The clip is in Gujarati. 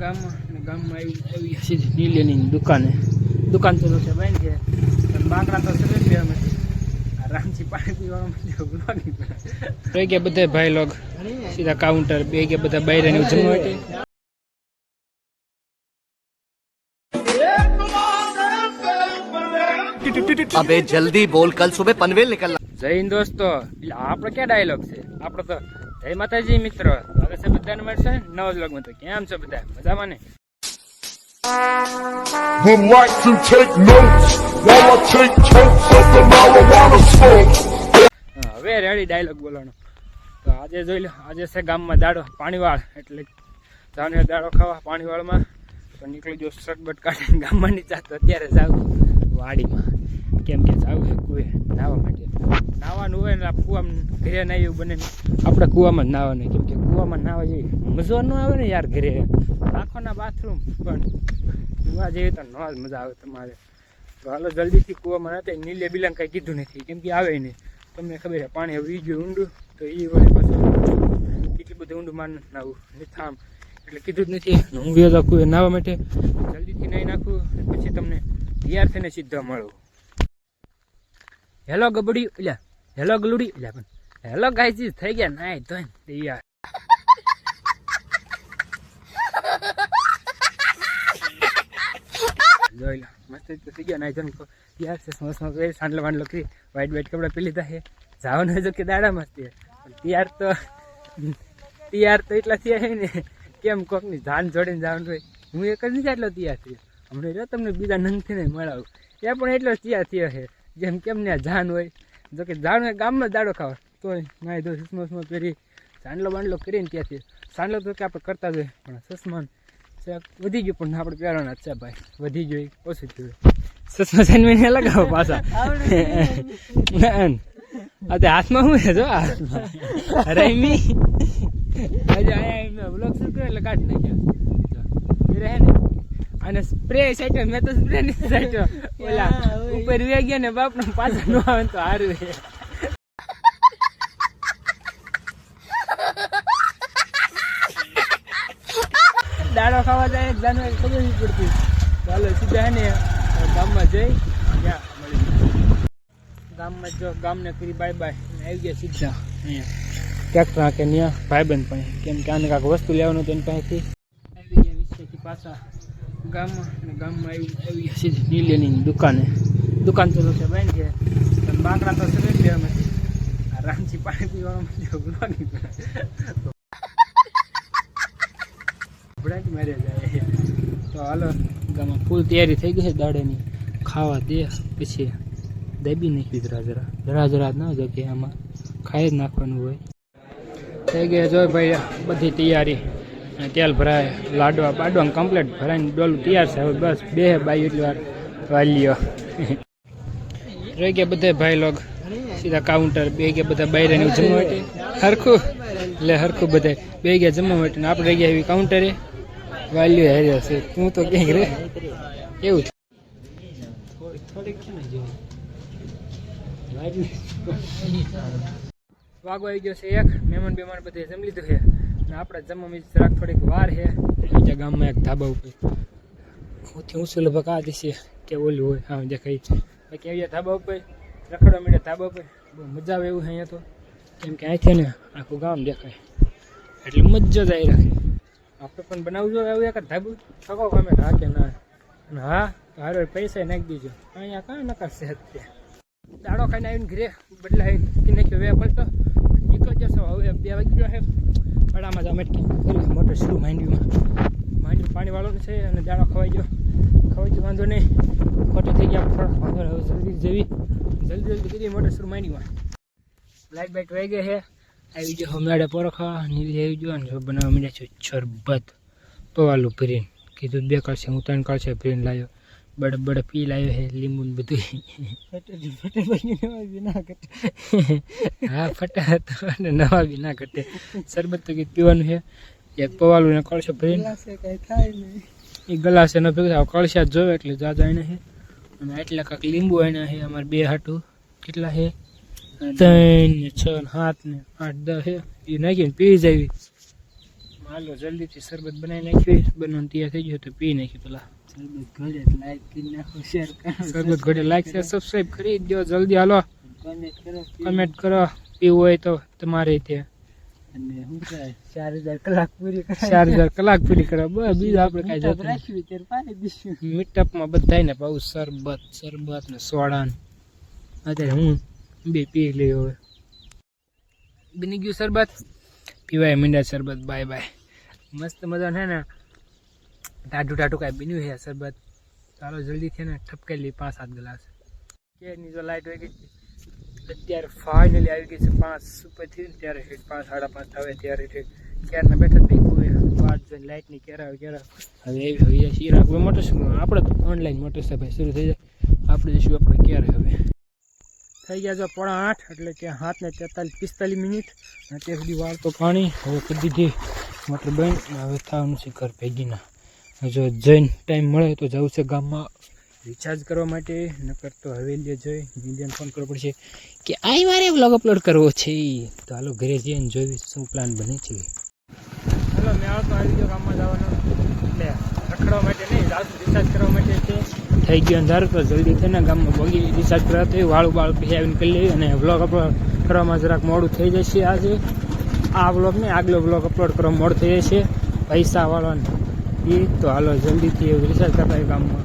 ગામમાં અને ગામમાં આવી આવી સીધી નીલેની દુકાને. દુકાન તો છે બેન છે બાકરા તો સરે છે અમે. રામજી પાણી પીવામાં રહી ગયા બધા ભાઈ લોગ. સીધા કાઉન્ટર બે ગયા બધા બૈરા ની જમવા હતી અબે જલ્દી બોલ કલ સુબહ પનવેલ નીકળના જય હિન્દ દોસ્તો. આપણે ક્યાં ડાયલોગ છે? આપણે તો જય માતાજી મિત્રો. હવે છે બધાને મળશે નવા વ્લોગમાં તો. કેમ છો બધા? મજામાં ને? Would like to take notes while I take totes of the marijuana smoke. હવે રેડી ડાયલોગ બોલવાનો. તો આજે જોઈ લો આજે છે ગામમાં દાડો પાણીવાળ. એટલે જાને દાડો ખાવા પાણીવાળમાં. તો નીકળી જો સટબટ કાઢીને ગામમાં નીચા તો અત્યારે જાવ વાડીમાં. કેમ કે જાવ છે કુએ નાહવા માટે. નાહવાનું હોય ને આ કૂવામાં ઘરે નહીં એવું બને આપણે કૂવામાં જ નાહવાનું કેમ કે કૂવામાં નાહવા જઈએ મજો ન આવે ને યાર ઘરે. રાખોના બાથરૂમ પણ જોવા જઈએ તો ન જ મજા આવે તમારે. તો હાલો જલ્દીથી કૂવામાં નથી નીલે બિલાંગ કાંઈ કીધું નથી. કેમ કે આવે નહીં. તમને ખબર છે, પાણી આવી ગયું ઊંડું. તો એ વળી પાછું કેટલી બધું ઊંડું માન નાવું. થામ. એટલે કીધું જ નથી. ને હું કુએ નાહવા માટે. જલ્દીથી નહીં નાખું. ને પછી તમને તૈયાર થઈને સીધા મળું. હેલો ગબડી એટલે હેલો ગલુડી એટલે પણ હેલો ગાઈઝ થઈ ગયા નાય તો તૈયાર. જોઈ લો, મસ્ત થઈ ગયા નાય તો યાર, છે, મસ્ત મસ્ત સાંડલો વાંડલો કરી, વાઈટ વાઈટ કપડા પી લીધા છે. જવાનું જો કે દાડા મસ્તી તૈયાર તો તૈયાર તો એટલા થયા ને, કેમ કોકની જાન જોડીને જવાનું હોય. હું એક જ નથી એટલો તૈયાર થયો. હમણાં જો તમને બીજા નંગથી નહીં મળાવું. એ પણ એટલો તૈયાર થયો છે. જેમ કેમ ને જાન હોય. જો કે જાણ હોય ગામમાં દાડો ખાવા. તોય નાય દો સસમો સસમો પહેરી સાંડલો બાંડલો કરીને ત્યાંથી. સાંડલો તો કે આપણે કરતા જોઈએ પણ સસમાન છે વધી ગયું પણ આપણે પહેરવાના છે ભાઈ. વધી ગયું ઓછું થયું સસમા સાંડવીને લગાવો પાછા. આ હાથમાં શું છે જો? હાથમાં. અરે મી આજે આયા બ્લોગ શરૂ કર્યો એટલે કાઢી નાખ્યા. અને સ્પ્રે સાઈટો મેં તો સ્પ્રે ની સાઈટો ઓલા ઉપર વે ગયા ને બાપનું પાછળ નો આવે તો હારું દાડો ખાવા જાય જાનવર ખબર નહીં પડતી. ચાલો સીધા ને ગામમાં જઈ ત્યાં મળી ગામમાં જો ગામને કરી બાય બાય આવી ગયા સીધા અહીંયા. ટ્રેક્ટર કે ત્યાં ભાઈબંધ પાસે કેમ કે આને કાંઈક વસ્તુ લેવાનું તેની પાસેથી. આવી ગયા વિશેથી પાછા. ગામમાં અને ગામમાં આવી આવી સીધી નીલેની દુકાને. દુકાન તો છે બંધ છે બાકડા તો લેવા નથી આ રામજી પાણી પીવાનું માટે બ્રાન્ચ માર્યા જાય. તો હાલો ગામમાં ફૂલ તૈયારી થઈ ગઈ છે દાડેની. ખાવા દે પછી દબી નાખી જરા જરા. જરા જરા ના જો કે આમાં ખાઈ જ નાખવાનું હોય. થઈ ગયા જો ભાઈ બધી તૈયારી. તેલ ભરાય, લાડવા બાડવા કમ્પ્લીટ ભરાઈને ડોલું તૈયાર છે. હવે બસ બે બાઈ એટલી વાર વાલીઓ. રહી ગયા બધા ભાઈ લોગ. સીધા કાઉન્ટર બે ગયા બધા બહાર જમવા માટે. હરખું. એટલે હરખું બધા બે ગયા જમવા માટે આપણે રહી ગયા એવી કાઉન્ટરે વાલીઓ હાર્યા છે તું તો ક્યાંક રે એવું વાગો આવી ગયો છે એક. મહેમાન બેમાન બધે જમી લીધું છે. આપણે જમવામાં જરાક થોડીક વાર છે બીજા ગામમાં એક ધાબા ઉપર. સૌથી ઊંચું લગભગ આ દિશે કે ઓલું હોય. હા, દેખાય. બાકી અહીંયા ધાબા ઉપર, રખડવા માંડ્યા ધાબા ઉપર. બહુ મજા આવે એવું છે અહીંયા તો. કેમ કે અહીંથી ને આખું ગામ દેખાય. એટલે મજા જ આવી રાખે. આપણે પણ બનાવવું જોઈએ એવું એક જ ધાબુ. થકો ગમે હા કે ના. અને હા, હારો પૈસા નાખી દીજો. અહીંયા કાંઈ નકાર છે અત્યારે. દાડો ખાઈને આવીને ઘરે બદલાય. કે નાખ્યો વે પડતો નીકળી જશો. હવે બે વાગ્યો હે. છે પડામાં જ અમે કરી મોટર શરૂ માંડવીમાં. માંડવી પાણી વાળવાનું છે અને દાણો ખવાઈ ગયો. ખવાઈ ગયો, વાંધો નહીં. ખોટો થઈ ગયા થોડો વાંધો હવે જલ્દી જેવી. જલ્દી જલ્દી કરી મોટર શરૂ માંડવીમાં. લાઇટ બાઇટ વહી ગઈ છે. આવી ગયો હમણાં પોરખા, નીલી આવી ગયો અને બનાવવા માંડ્યા છે શરબત. પવાલું ભરીને. કીધું બે કાળશે, હું ત્રણ કાળશે ભરીને લાવ્યો બડે બડ પી લાવ્યો છે લીંબુ ને બધું હા ફટા તો અને નવા બી ના ઘટે શરબત તો કંઈક પીવાનું છે એક પવાલું ને કળશો ભરીને. એ ગલાસે ન ભેગું કળશા જ જોવે એટલે જાજા એને છે અને એટલા કાંક લીંબુ એને છે અમારે બે હાટું. કેટલા છે ત્રણ ને છ ને સાત ને આઠ દસ છે એ નાખીને પી જાય હાલો જલ્દીથી શરબત બનાવી નાખ્યું બનવાનું તૈયાર થઈ ગયું તો પી નાખ્યું પેલા. શરબત ઘડે લાઈક કરી નાખો શેર કરો શરબત ઘડે લાઈક શેર સબસ્ક્રાઈબ કરી દો જલ્દી હાલો. કોમેન્ટ કરો કમેન્ટ કરો પીવું હોય તો તમારે ત્યાં અને શું થાય? ચાર હજાર કલાક પૂરી કરાય ચાર હજાર કલાક પૂરી કરો બસ બીજું આપણે કાંઈ જતું રાખ્યું ત્યારે પાડી દઈશું. મીટઅપમાં બધાય ને પાછું શરબત શરબત ને સોડા ને અત્યારે હું બે પી લઈ હવે. બની ગયું શરબત? પીવાય મીંડા શરબત. બાય બાય મસ્ત મજા છે ને, ટાઢું ટાઢું કાંઈ બન્યું છે સરબત ચાલો જલ્દીથી ને ઠપકાઈ લઈ પાંચ સાત ગ્લાસ. કેરની જો લાઇટ હોય ગઈ, અત્યારે ફાઇનલી આવી ગઈ છે પાંચ ઉપરથી, ત્યારે ઠીક પાંચ, સાડા પાંચ થાય ત્યારે ઠીક ક્યારના બેઠા થઈ કોઈ વાત જોઈને લાઇટની ક્યારે આવે, ક્યારે હવે એવી હવે શીરા મોટર આપણે તો ઓનલાઈન મોટર સાહેબ શરૂ થઈ જાય. આપણે જઈશું આપણે ક્યારે હવે. થઈ ગયા છે પોણા આઠ, એટલે કે હાથ ને તેતાલીસ, પિસ્તાલીસ મિનિટ. અને ત્યાં સુધી વાર તો પાણી. હવે કરી દીધી. મોટર બંધ હવે થવાનું છે ઘર ભેગીના. જો જઈને ટાઈમ મળે તો જવું છે ગામમાં. રિચાર્જ કરવા માટે. નકર તો હવેલીએ જઈ. મિલિયન ફોન કરવો પડશે કે આઈ મારે વ્લોગ અપલોડ કરવો છે. તો હાલો ઘરે જઈને જોઈ શું પ્લાન બને છે. હાલો મેળો તો આવી ગયો ગામમાં જવાનો. એટલે રખડવા માટે રિચાર્જ કરવા માટે થઈ ગયો અંધાર, તો જલ્દી થઈને ગામમાં બગી રિચાર્જ કરવા તો વાળું બાળું આવીને કરી લઈએ અને વ્લોગ અપલોડ કરવામાં જરાક મોડું થઈ જશે આજે. આ વ્લોગ નહીં, આગલો વ્લોગ અપલોડ કરવા મોડું થઈ જશે. પૈસા વાળાને એ તો હાલો, જલ્દીથી રિચાર્જ કરતા ગામમાં.